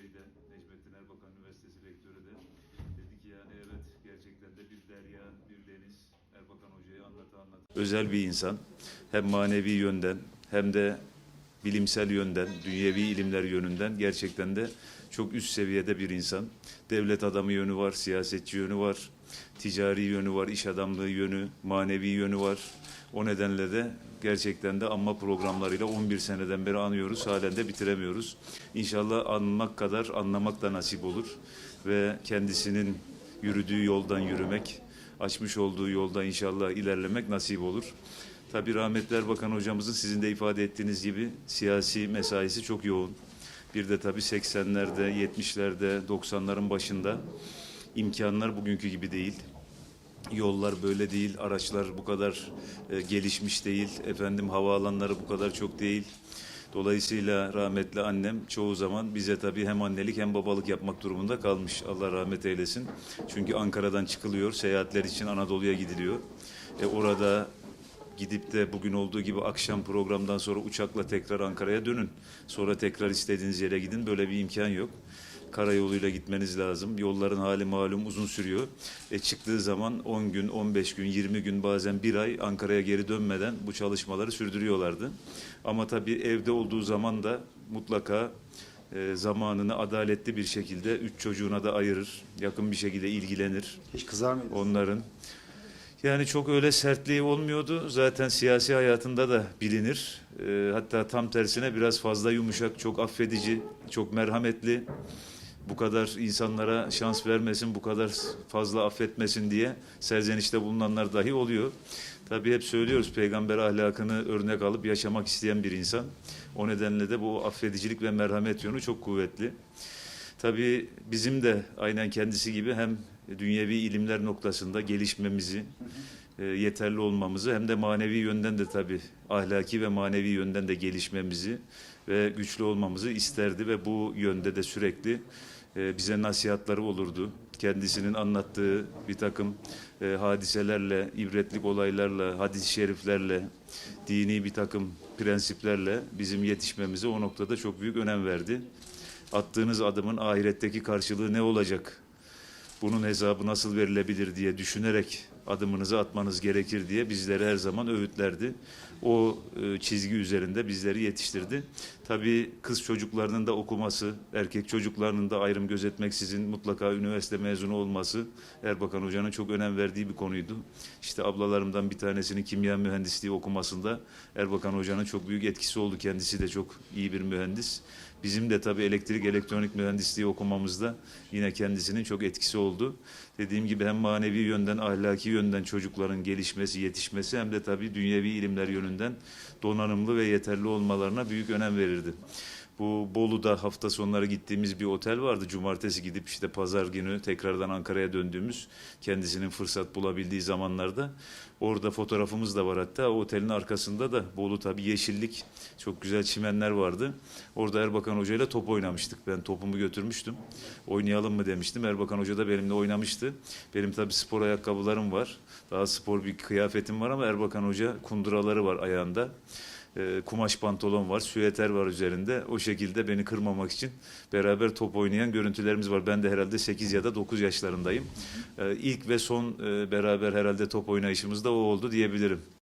Bey Necmettin Erbakan Üniversitesi Rektörü de dedi ki yani evet gerçekten de bir derya, bir deniz Erbakan Hoca'yı anlata anlata. Özel bir insan. Hem manevi yönden hem de bilimsel yönden, dünyevi ilimler yönünden gerçekten de çok üst seviyede bir insan. Devlet adamı yönü var, siyasetçi yönü var, ticari yönü var, iş adamlığı yönü, manevi yönü var. O nedenle de gerçekten de anma programlarıyla 11 seneden beri anıyoruz. Halen de bitiremiyoruz. İnşallah anmak kadar anlamak da nasip olur. Ve kendisinin yürüdüğü yoldan yürümek, açmış olduğu yolda inşallah ilerlemek nasip olur. Tabii rahmetli Erbakan hocamızın sizin de ifade ettiğiniz gibi siyasi mesaisi çok yoğun. Bir de tabii 80'lerde, 70'lerde, 90'ların başında imkanlar bugünkü gibi değil. Yollar böyle değil, araçlar bu kadar e, gelişmiş değil, efendim havaalanları bu kadar çok değil. Dolayısıyla rahmetli annem çoğu zaman bize tabii hem annelik hem babalık yapmak durumunda kalmış. Allah rahmet eylesin. Çünkü Ankara'dan çıkılıyor, seyahatler için Anadolu'ya gidiliyor. E, orada gidip de bugün olduğu gibi akşam programdan sonra uçakla tekrar Ankara'ya dönün. Sonra tekrar istediğiniz yere gidin. Böyle bir imkan yok. Karayoluyla gitmeniz lazım. Yolların hali malum uzun sürüyor. E çıktığı zaman 10 gün, 15 gün, 20 gün bazen bir ay Ankara'ya geri dönmeden bu çalışmaları sürdürüyorlardı. Ama tabii evde olduğu zaman da mutlaka e, zamanını adaletli bir şekilde üç çocuğuna da ayırır. Yakın bir şekilde ilgilenir Hiç kızar mıydınız? onların. Yani çok öyle sertliği olmuyordu. Zaten siyasi hayatında da bilinir. Ee, hatta tam tersine biraz fazla yumuşak, çok affedici, çok merhametli. Bu kadar insanlara şans vermesin, bu kadar fazla affetmesin diye serzenişte bulunanlar dahi oluyor. Tabii hep söylüyoruz peygamber ahlakını örnek alıp yaşamak isteyen bir insan. O nedenle de bu affedicilik ve merhamet yönü çok kuvvetli. Tabii bizim de aynen kendisi gibi hem dünyevi ilimler noktasında gelişmemizi, e, yeterli olmamızı hem de manevi yönden de tabii ahlaki ve manevi yönden de gelişmemizi ve güçlü olmamızı isterdi ve bu yönde de sürekli bize nasihatları olurdu. Kendisinin anlattığı bir takım e, hadiselerle, ibretlik olaylarla, hadis-i şeriflerle, dini bir takım prensiplerle bizim yetişmemize o noktada çok büyük önem verdi. Attığınız adımın ahiretteki karşılığı ne olacak? Bunun hesabı nasıl verilebilir diye düşünerek adımınızı atmanız gerekir diye bizleri her zaman öğütlerdi. O e, çizgi üzerinde bizleri yetiştirdi. Tabii kız çocuklarının da okuması, erkek çocuklarının da ayrım gözetmeksizin mutlaka üniversite mezunu olması Erbakan Hoca'nın çok önem verdiği bir konuydu. İşte ablalarımdan bir tanesinin kimya mühendisliği okumasında Erbakan Hoca'nın çok büyük etkisi oldu. Kendisi de çok iyi bir mühendis. Bizim de tabii elektrik elektronik mühendisliği okumamızda yine kendisinin çok etkisi oldu. Dediğim gibi hem manevi yönden, ahlaki yönden çocukların gelişmesi, yetişmesi hem de tabii dünyevi ilimler yönünden donanımlı ve yeterli olmalarına büyük önem verirdi. Bu Bolu'da hafta sonları gittiğimiz bir otel vardı. Cumartesi gidip işte pazar günü tekrardan Ankara'ya döndüğümüz kendisinin fırsat bulabildiği zamanlarda. Orada fotoğrafımız da var hatta. O otelin arkasında da Bolu tabii yeşillik, çok güzel çimenler vardı. Orada Erbakan Hoca ile top oynamıştık. Ben topumu götürmüştüm. Oynayalım mı demiştim. Erbakan Hoca da benimle oynamıştı. Benim tabii spor ayakkabılarım var. Daha spor bir kıyafetim var ama Erbakan Hoca kunduraları var ayağında e, kumaş pantolon var, süeter var üzerinde. O şekilde beni kırmamak için beraber top oynayan görüntülerimiz var. Ben de herhalde 8 ya da 9 yaşlarındayım. E, ilk ve son e, beraber herhalde top oynayışımız da o oldu diyebilirim.